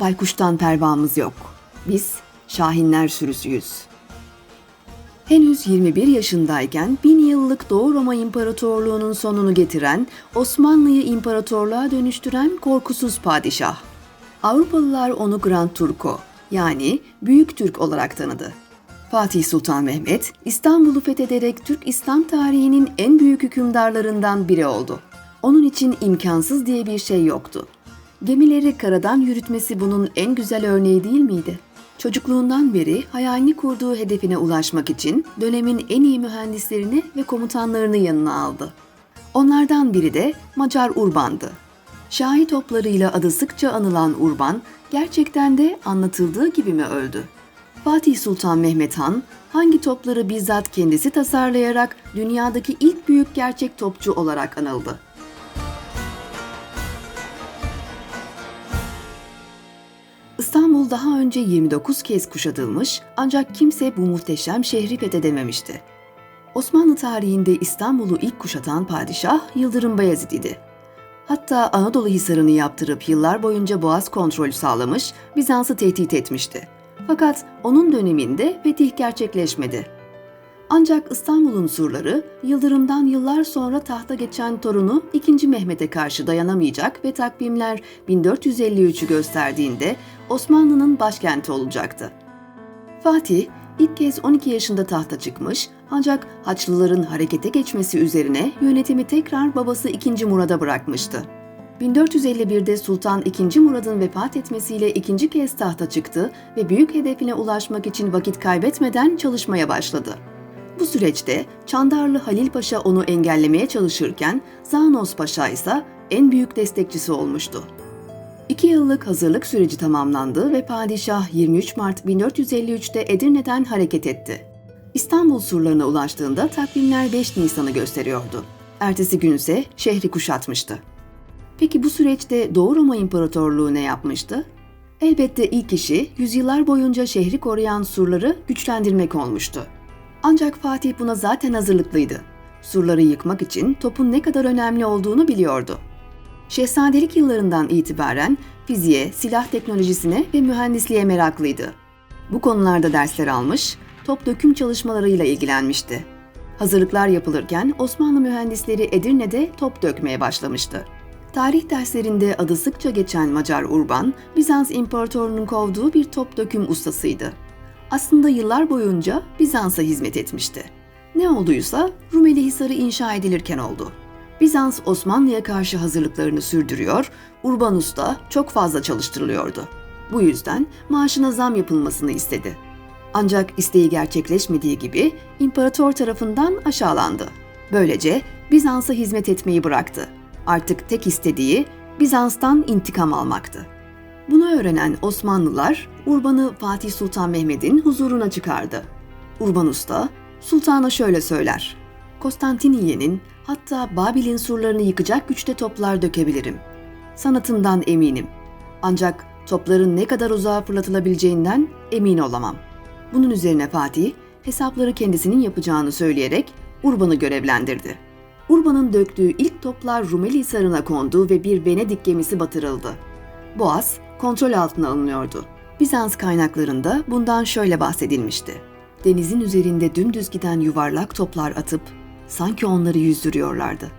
baykuştan pervamız yok. Biz şahinler sürüsüyüz. Henüz 21 yaşındayken bin yıllık Doğu Roma İmparatorluğu'nun sonunu getiren, Osmanlı'yı imparatorluğa dönüştüren korkusuz padişah. Avrupalılar onu Grand Turco yani Büyük Türk olarak tanıdı. Fatih Sultan Mehmet, İstanbul'u fethederek Türk İslam tarihinin en büyük hükümdarlarından biri oldu. Onun için imkansız diye bir şey yoktu. Gemileri karadan yürütmesi bunun en güzel örneği değil miydi? Çocukluğundan beri hayalini kurduğu hedefine ulaşmak için dönemin en iyi mühendislerini ve komutanlarını yanına aldı. Onlardan biri de Macar Urban'dı. Şahi toplarıyla adı sıkça anılan Urban, gerçekten de anlatıldığı gibi mi öldü? Fatih Sultan Mehmet Han, hangi topları bizzat kendisi tasarlayarak dünyadaki ilk büyük gerçek topçu olarak anıldı? Daha önce 29 kez kuşatılmış ancak kimse bu muhteşem şehri fethedememişti. Osmanlı tarihinde İstanbul'u ilk kuşatan padişah Yıldırım Bayezid idi. Hatta Anadolu Hisarı'nı yaptırıp yıllar boyunca boğaz kontrolü sağlamış, Bizans'ı tehdit etmişti. Fakat onun döneminde fetih gerçekleşmedi. Ancak İstanbul'un surları Yıldırım'dan yıllar sonra tahta geçen torunu 2. Mehmet'e karşı dayanamayacak ve takvimler 1453'ü gösterdiğinde Osmanlı'nın başkenti olacaktı. Fatih ilk kez 12 yaşında tahta çıkmış ancak Haçlıların harekete geçmesi üzerine yönetimi tekrar babası 2. Murad'a bırakmıştı. 1451'de Sultan II. Murad'ın vefat etmesiyle ikinci kez tahta çıktı ve büyük hedefine ulaşmak için vakit kaybetmeden çalışmaya başladı. Bu süreçte Çandarlı Halil Paşa onu engellemeye çalışırken Zanos Paşa ise en büyük destekçisi olmuştu. İki yıllık hazırlık süreci tamamlandı ve padişah 23 Mart 1453'te Edirne'den hareket etti. İstanbul surlarına ulaştığında takvimler 5 Nisan'ı gösteriyordu. Ertesi gün ise şehri kuşatmıştı. Peki bu süreçte Doğu Roma İmparatorluğu ne yapmıştı? Elbette ilk işi yüzyıllar boyunca şehri koruyan surları güçlendirmek olmuştu. Ancak Fatih buna zaten hazırlıklıydı. Surları yıkmak için topun ne kadar önemli olduğunu biliyordu. Şehzadelik yıllarından itibaren fiziğe, silah teknolojisine ve mühendisliğe meraklıydı. Bu konularda dersler almış, top döküm çalışmalarıyla ilgilenmişti. Hazırlıklar yapılırken Osmanlı mühendisleri Edirne'de top dökmeye başlamıştı. Tarih derslerinde adı sıkça geçen Macar Urban, Bizans İmparatorunun kovduğu bir top döküm ustasıydı. Aslında yıllar boyunca Bizans'a hizmet etmişti. Ne olduysa Rumeli Hisarı inşa edilirken oldu. Bizans Osmanlı'ya karşı hazırlıklarını sürdürüyor, Urban Usta çok fazla çalıştırılıyordu. Bu yüzden maaşına zam yapılmasını istedi. Ancak isteği gerçekleşmediği gibi imparator tarafından aşağılandı. Böylece Bizans'a hizmet etmeyi bıraktı. Artık tek istediği Bizans'tan intikam almaktı. Bunu öğrenen Osmanlılar Urban'ı Fatih Sultan Mehmet'in huzuruna çıkardı. Urban Usta sultana şöyle söyler. Konstantiniye'nin hatta Babil'in surlarını yıkacak güçte toplar dökebilirim. Sanatımdan eminim. Ancak topların ne kadar uzağa fırlatılabileceğinden emin olamam. Bunun üzerine Fatih hesapları kendisinin yapacağını söyleyerek Urban'ı görevlendirdi. Urban'ın döktüğü ilk toplar Rumeli Hisarı'na kondu ve bir Venedik gemisi batırıldı. Boğaz kontrol altına alınıyordu. Bizans kaynaklarında bundan şöyle bahsedilmişti. Denizin üzerinde dümdüz giden yuvarlak toplar atıp sanki onları yüzdürüyorlardı.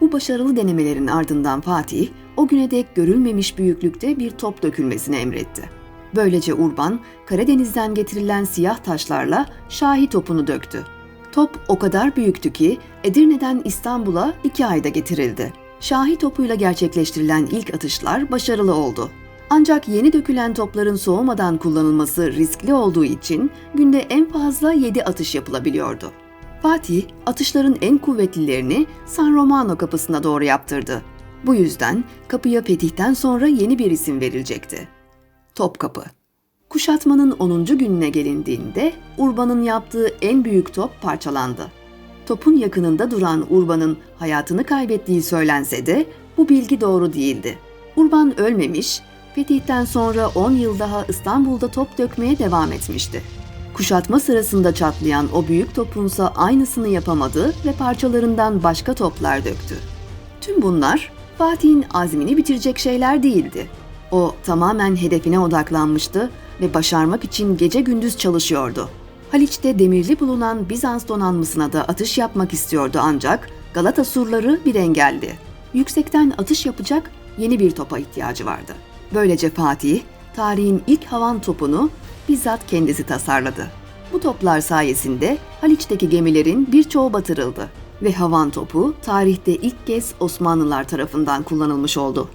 Bu başarılı denemelerin ardından Fatih, o güne dek görülmemiş büyüklükte bir top dökülmesini emretti. Böylece Urban, Karadeniz'den getirilen siyah taşlarla Şahi topunu döktü. Top o kadar büyüktü ki Edirne'den İstanbul'a iki ayda getirildi. Şahi topuyla gerçekleştirilen ilk atışlar başarılı oldu. Ancak yeni dökülen topların soğumadan kullanılması riskli olduğu için günde en fazla 7 atış yapılabiliyordu. Fatih, atışların en kuvvetlilerini San Romano kapısına doğru yaptırdı. Bu yüzden kapıya fetihten sonra yeni bir isim verilecekti. Topkapı. Kuşatmanın 10. gününe gelindiğinde Urban'ın yaptığı en büyük top parçalandı. Topun yakınında duran Urban'ın hayatını kaybettiği söylense de bu bilgi doğru değildi. Urban ölmemiş, fetihten sonra 10 yıl daha İstanbul'da top dökmeye devam etmişti. Kuşatma sırasında çatlayan o büyük topunsa aynısını yapamadı ve parçalarından başka toplar döktü. Tüm bunlar Fatih'in azmini bitirecek şeyler değildi. O tamamen hedefine odaklanmıştı ve başarmak için gece gündüz çalışıyordu. Haliç'te demirli bulunan Bizans donanmasına da atış yapmak istiyordu ancak Galata surları bir engeldi. Yüksekten atış yapacak yeni bir topa ihtiyacı vardı. Böylece Fatih, tarihin ilk havan topunu bizzat kendisi tasarladı. Bu toplar sayesinde Haliç'teki gemilerin birçoğu batırıldı ve havan topu tarihte ilk kez Osmanlılar tarafından kullanılmış oldu.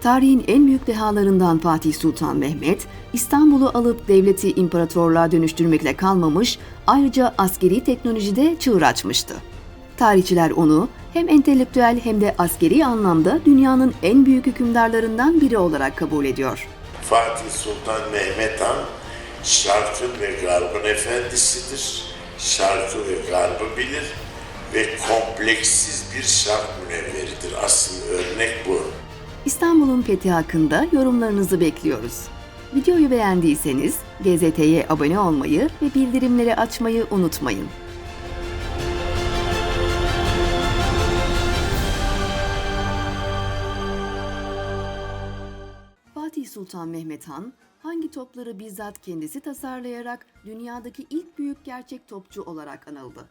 Tarihin en büyük dehalarından Fatih Sultan Mehmet, İstanbul'u alıp devleti imparatorluğa dönüştürmekle kalmamış, ayrıca askeri teknolojide çığır açmıştı. Tarihçiler onu hem entelektüel hem de askeri anlamda dünyanın en büyük hükümdarlarından biri olarak kabul ediyor. Fatih Sultan Mehmet Han şarkın ve garbın efendisidir. Şarkı ve garbı bilir ve kompleksiz bir şark münevveridir. Asıl örnek bu. İstanbul'un fethi hakkında yorumlarınızı bekliyoruz. Videoyu beğendiyseniz GZT'ye abone olmayı ve bildirimleri açmayı unutmayın. Sultan Mehmet Han hangi topları bizzat kendisi tasarlayarak dünyadaki ilk büyük gerçek topçu olarak anıldı?